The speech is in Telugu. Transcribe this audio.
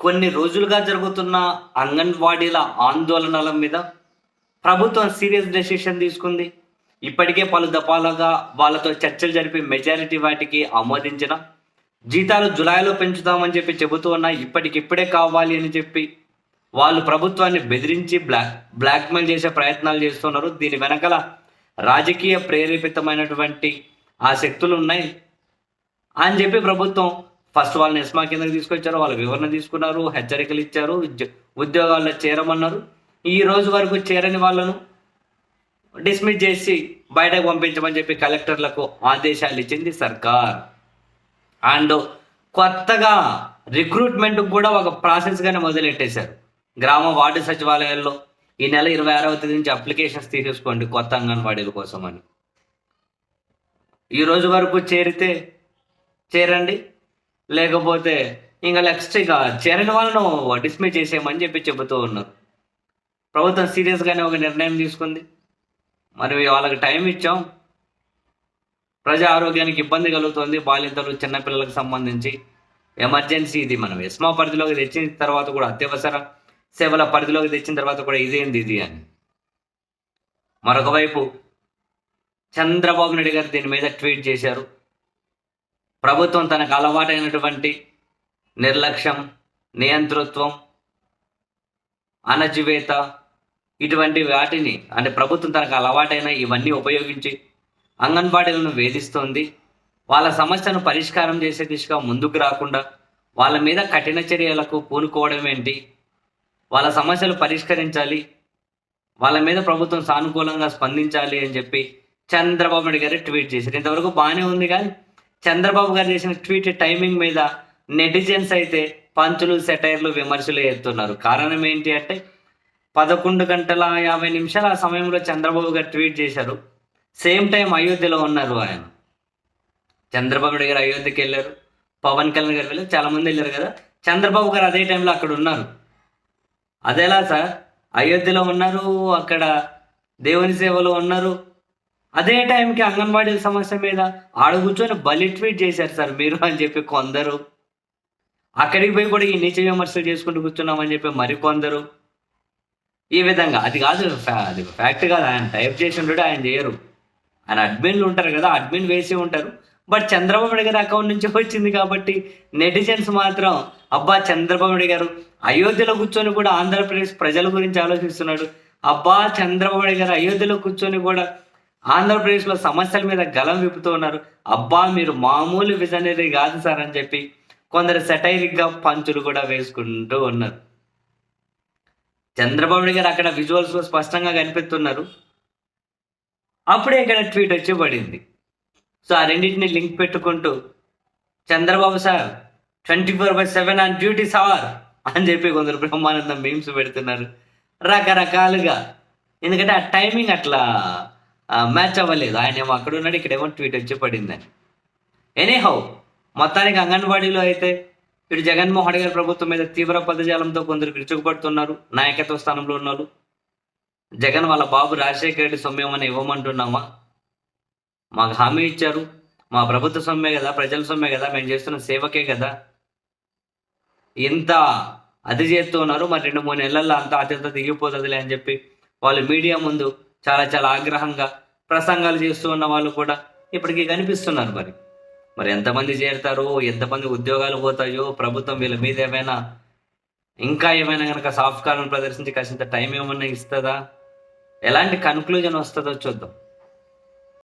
కొన్ని రోజులుగా జరుగుతున్న అంగన్వాడీల ఆందోళనల మీద ప్రభుత్వం సీరియస్ డెసిషన్ తీసుకుంది. ఇప్పటికే పలు దఫాలుగా వాళ్ళతో చర్చలు జరిపి మెజారిటీ వాటికి ఆమోదించిన జీతాలు జులైలో పెంచుతామని చెప్పి చెబుతూ ఉన్నా ఇప్పటికిప్పుడే కావాలి అని చెప్పి వాళ్ళు ప్రభుత్వాన్ని బెదిరించి బ్లాక్ బ్లాక్మెయిల్ చేసే ప్రయత్నాలు చేస్తున్నారు. దీని వెనకల రాజకీయ ప్రేరేపితమైనటువంటి ఆ శక్తులు ఉన్నాయి అని చెప్పి ప్రభుత్వం ఫస్ట్ వాళ్ళని ఎస్మా కిందకి తీసుకొచ్చారు వాళ్ళ వివరణ తీసుకున్నారు హెచ్చరికలు ఇచ్చారు ఉద్యోగాల్లో చేరమన్నారు. ఈ రోజు వరకు చేరని వాళ్ళను డిస్మిస్ చేసి బయటకు పంపించమని చెప్పి కలెక్టర్లకు ఆదేశాలు ఇచ్చింది సర్కార్. అండ్ కొత్తగా రిక్రూట్మెంట్ కూడా ఒక ప్రాసెస్ గానే మొదలెట్టేశారు. గ్రామ వార్డు సచివాలయాల్లో ఈ నెల ఇరవై ఆరవ తేదీ నుంచి అప్లికేషన్స్ తీసేసుకోండి కొత్త అంగన్వాడీల కోసం అని ఈ రోజు వరకు చేరితే చేరండి. లేకపోతే ఇంకా నెక్స్ట్ ఇక చేరని వాళ్ళను డిస్మే చేసేయమని చెప్పి చెబుతూ ఉన్నారు. ప్రభుత్వం సీరియస్గానే ఒక నిర్ణయం తీసుకుంది. మరి వాళ్ళకి టైం ఇచ్చాం. ప్రజా ఆరోగ్యానికి ఇబ్బంది కలుగుతుంది. బాలింతలు చిన్నపిల్లలకు సంబంధించి ఎమర్జెన్సీ ఇది. మనం ఎస్మా పరిధిలోకి తెచ్చిన తర్వాత కూడా అత్యవసర సేవల పరిధిలోకి తెచ్చిన తర్వాత కూడా ఇదేంది ఇది అని. మరొక వైపు చంద్రబాబు నాయుడు గారు దీని మీద ట్వీట్ చేశారు. ప్రభుత్వం తనకు అలవాటైనటువంటి నిర్లక్ష్యం నియంతృత్వం అణచివేత ఇటువంటి వాటిని అంటే ప్రభుత్వం తనకు అలవాటైన ఇవన్నీ ఉపయోగించి అంగన్వాడీలను వేధిస్తోంది. వాళ్ళ సమస్యను పరిష్కారం చేసే దిశగా ముందుకు రాకుండా వాళ్ళ మీద కఠిన చర్యలకు పూనుకోవడం ఏంటి? వాళ్ళ సమస్యలు పరిష్కరించాలి. వాళ్ళ మీద ప్రభుత్వం సానుకూలంగా స్పందించాలి అని చెప్పి చంద్రబాబు నాయుడు గారు ట్వీట్ చేశారు. ఇంతవరకు బాగానే ఉంది కానీ చంద్రబాబు గారు చేసిన ట్వీట్ టైమింగ్ మీద నెటిజన్స్ అయితే పంచులు సెటైర్లు విమర్శలు ఎత్తున్నారు. కారణం ఏంటి అంటే పదకొండు గంటల యాభై నిమిషాలు ఆ సమయంలో చంద్రబాబు గారు ట్వీట్ చేశారు. సేమ్ టైం అయోధ్యలో ఉన్నారు ఆయన. చంద్రబాబు నాయుడు గారు అయోధ్యకి వెళ్ళారు. పవన్ కళ్యాణ్ గారు వెళ్ళారు. చాలా మంది వెళ్ళారు కదా. చంద్రబాబు గారు అదే టైంలో అక్కడ ఉన్నారు. అదేలా సార్? అయోధ్యలో ఉన్నారు అక్కడ దేవుని సేవలో ఉన్నారు. అదే టైంకి అంగన్వాడీల సమస్య మీద ఆడ కూర్చొని బలి ట్వీట్ చేశారు సార్ మీరు అని చెప్పి కొందరు. అక్కడికి పోయి కూడా ఈ నీచ విమర్శలు చేసుకుంటూ కూర్చున్నామని చెప్పి మరికొందరు ఈ విధంగా అది కాదు ఫ్యా- అది ఫ్యాక్ట్ కాదు. ఆయన టైప్ చేసి ఉంటాడు ఆయన చేయరు. ఆయన అడ్మిన్లు ఉంటారు కదా అడ్మిన్ వేసి ఉంటారు. బట్ చంద్రబాబు నాయుడు గారి అకౌంట్ నుంచి వచ్చింది కాబట్టి నెటిజన్స్ మాత్రం అబ్బా చంద్రబాబు నాయుడు గారు అయోధ్యలో కూర్చొని కూడా ఆంధ్రప్రదేశ్ ప్రజల గురించి ఆలోచిస్తున్నాడు. అబ్బా చంద్రబాబు నాయుడు గారు అయోధ్యలో కూర్చొని కూడా ఆంధ్రప్రదేశ్లో సమస్యల మీద గలం విప్పుతూ ఉన్నారు. అబ్బా మీరు మామూలు విజనరీ కాదు సార్ అని చెప్పి కొందరు సెటైరిక్గా గా పంచులు కూడా వేసుకుంటూ ఉన్నారు. చంద్రబాబు గారు అక్కడ విజువల్స్లో స్పష్టంగా కనిపిస్తున్నారు. అప్పుడే ఇక్కడ ట్వీట్ వచ్చి పడింది. సో ఆ రెండింటిని లింక్ పెట్టుకుంటూ Chandrababu sir twenty four by seven on duty సవర్ అని చెప్పి కొందరు బ్రహ్మానందం మీమ్స్ పెడుతున్నారు. రకరకాలుగా. ఎందుకంటే ఆ టైమింగ్ అట్లా మ్యాచ్ అవ్వలేదు. ఆయన ఏమో అక్కడ ఉన్నాడు ఇక్కడేమో ట్వీట్ వచ్చి పడిందని ఎనీహౌ మొత్తానికి అంగన్వాడీలో అయితే ఇటు జగన్మోహన్ గారి ప్రభుత్వం మీద తీవ్ర పదజాలంతో కొందరు విరుచుకుపడుతున్నారు. నాయకత్వ స్థానంలో ఉన్నారు జగన్ వాళ్ళ బాబు రాజశేఖర రెడ్డి అని ఇవ్వమంటున్నామా? మాకు హామీ ఇచ్చారు. మా ప్రభుత్వ సొమ్మే కదా ప్రజల సొమ్మే కదా మేము చేస్తున్న సేవకే కదా. ఇంత అది చేస్తూ ఉన్నారు. మరి రెండు మూడు నెలల్లో అంత అత్యంత దిగిపోతుందిలే అని చెప్పి వాళ్ళు మీడియా ముందు చాలా చాలా ఆగ్రహంగా ప్రసంగాలు చేస్తూ ఉన్న వాళ్ళు కూడా ఇప్పటికీ కనిపిస్తున్నారు మరి. మరి ఎంతమంది చేరుతారో? ఎంతమంది ఉద్యోగాలు పోతాయో? ప్రభుత్వం వీళ్ళ మీద ఏమైనా ఇంకా ఏమైనా కనుక సాఫ్ట్ కార్నర్ ప్రదర్శించి కాసింత టైం ఏమన్నా ఇస్తుందా? ఎలాంటి కన్క్లూజన్ వస్తుందో చూద్దాం.